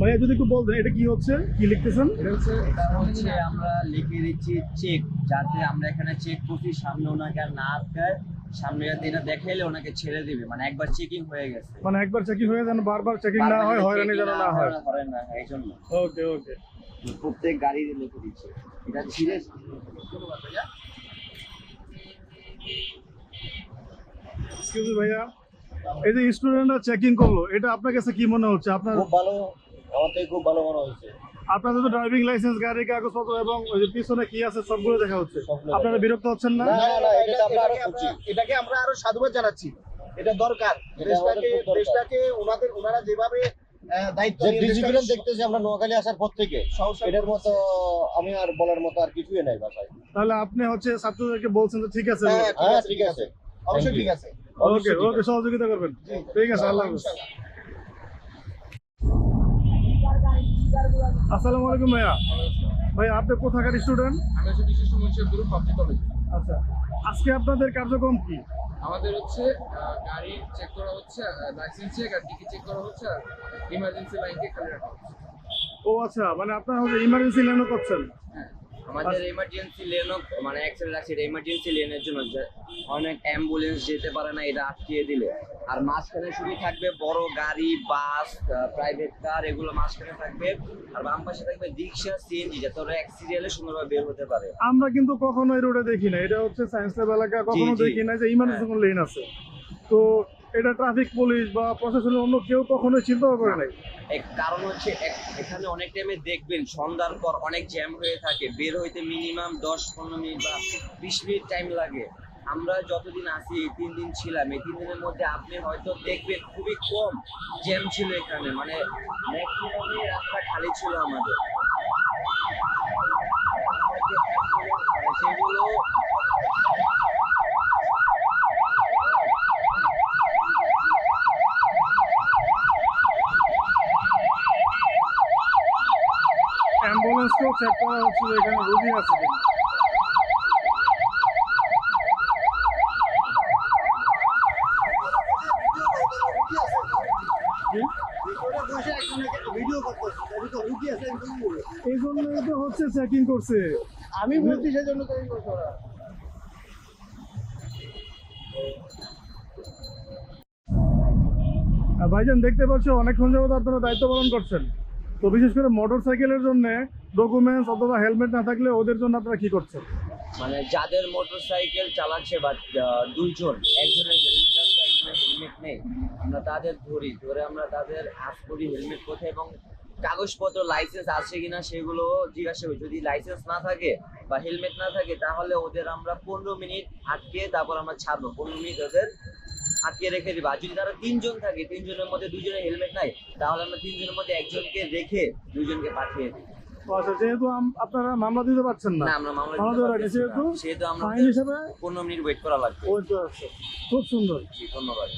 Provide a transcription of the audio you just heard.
ভাইয়া যদি একটু বলতেন এটা কি হচ্ছে? কি লিখতেছেন? এটা হচ্ছে আমরা লিখে দিচ্ছি চেক যাতে আমরা এখানে চেক করছি সামনে ওনাকে আর না আটকায় সামনে যাতে এটা দেখাইলে ওনাকে ছেড়ে দিবে। মানে একবার চেকিং হয়ে গেছে। মানে একবার চেকিং হয়ে যেন বারবার চেকিং না হয় হয়রানি যেন না হয়। হয়রানি না হয় এই জন্য। ওকে ওকে প্রত্যেক গাড়ি লিখে দিচ্ছে। এটা ছিঁড়ে এক্সকিউজ ভাইয়া এই যে স্টুডেন্টরা চেকিং করল এটা আপনার কাছে কি মনে হচ্ছে? আপনার খুব ভালো আমার থেকে খুব ভালো মনে হয়েছে। আপনাদের তো ড্রাইভিং লাইসেন্স গাড়ির কাগজপত্র এবং ওই যে পিছনে কি আছে সবগুলো দেখা হচ্ছে। আপনারা বিরক্ত হচ্ছেন না? না, না, না, আমরা আরও এটাকে আমরা- এটাকে আমরা আরও সাধুবাদ জানাচ্ছি। এটা দরকার। দেশটাকে দেশটাকে ওনাদের ওনারা যেভাবে দায়িত্ব ডিসিপ্লিন দেখতেছি আমরা নোয়াখালী আসার পর থেকে সংসার এটার মতো আমি আর বলার মতো আর কিছুই নাই ভাষায়। তাহলে আপনি হচ্ছে ছাত্রদেরকে বলছেন যে ঠিক আছে। হ্যাঁ, হ্যাঁ ঠিক আছে। অবশ্যই ঠিক আছে। ওকে ওকে সহযোগিতা করবেন। ঠিক আছে আল্লাহ হাফেজ। আসসালামু আলাইকুম ভাইয়া। ভাইয়া আপনি কোথাকার স্টুডেন্ট আমি হচ্ছে বিশিষ্ট মুন্সিফ গ্রুপ পাবলিক কলেজ আচ্ছা আজকে আপনাদের কার্যক্রম কি? আমাদের হচ্ছে গাড়ি চেক করা হচ্ছে লাইসেন্স চেক আর টিকিট চেক করা হচ্ছে আর ইমার্জেন্সি লাইনকে খালি রাখা হচ্ছে। ও আচ্ছা মানে আপনারা হচ্ছে ইমার্জেন্সি লাইনও করছেন? আমাদের এমার্জেন্সি লেনও মানে অ্যাক্সিডেন্ট আছে এটা এমার্জেন্সি লেনের জন্য অনেক অ্যাম্বুলেন্স যেতে পারে না এটা আটকিয়ে দিলে। আর মাঝখানে শুধু থাকবে বড় গাড়ি বাস প্রাইভেট কার এগুলো মাঝখানে থাকবে। আর বাম পাশে থাকবে রিক্সা সিএনজি যাতে ওরা এক সিরিয়ালে সুন্দরভাবে বের হতে পারে। আমরা কিন্তু কখনো এই রোডে দেখি না এটা হচ্ছে সায়েন্স ল্যাব এলাকা কখনো হ্যাঁ। দেখি না যে ইমার্জেন্সি কোনো লেন আছে। তো এটা ট্রাফিক পুলিশ বা প্রশাসনের অন্য কেউ কখনো চিন্তাও করে নাই। কারণ হচ্ছে এখানে অনেক টাইমে দেখবেন সন্ধ্যার পর অনেক জ্যাম হয়ে থাকে, বের হইতে মিনিমাম দশ, পনেরো মিনিট বা বিশ মিনিট টাইম লাগে। আমরা যতদিন আসি এই তিন দিন ছিলাম, এই তিন দিনের মধ্যে আপনি হয়তো দেখবেন খুবই কম জ্যাম ছিল এখানে মানে ম্যাক্সিমামই রাস্তা খালি ছিল আমাদের সেগুলো অ্যাম্বুলেন্সকেও চেক করা হচ্ছে যে এখানে রোগী আছে এই তো হচ্ছে চেকিং করছে। আমি বলছি সেজন্য তো করছে ওরা। ভাইজান দেখতে পাচ্ছ অনেকক্ষণ যাবত আপনারা দায়িত্ব পালন করছেন। তো বিশেষ করে মোটর সাইকেলের জন্য ডকুমেন্টস অথবা হেলমেট না থাকলে ওদের জন্য আপনারা কি করছেন? মানে যাদের মোটর সাইকেল চালাচ্ছে বা দুইজন, একজনের হেলমেট আছে, একজনের হেলমেট নেই, আমরা তাদের ধরি, ধরে আমরা তাদের আস করি হেলমেট কোথায় এবং কাগজপত্র লাইসেন্স আছে কিনা সেগুলো জিজ্ঞাসা করি। যদি লাইসেন্স না থাকে বা হেলমেট না থাকে, তাহলে ওদের আমরা পনেরো মিনিট আটকে তারপর আমরা ছাড়বো। পনেরো মিনিট ওদের আটকে রেখে দিবা। আর যদি তারা তিনজন থাকে তিনজনের মধ্যে দুজনের হেলমেট নাই তাহলে আমরা তিনজনের মধ্যে একজনকে রেখে দুজনকে পাঠিয়ে দিই। আচ্ছা যেহেতু আপনারা মামলা দিতে পারছেন না আমরা মামলা দিতে না। সেহেতু সেহেতু আমরা ফাইন হিসেবে পনেরো মিনিট ওয়েট করা লাগবে। খুব সুন্দর। জি ধন্যবাদ।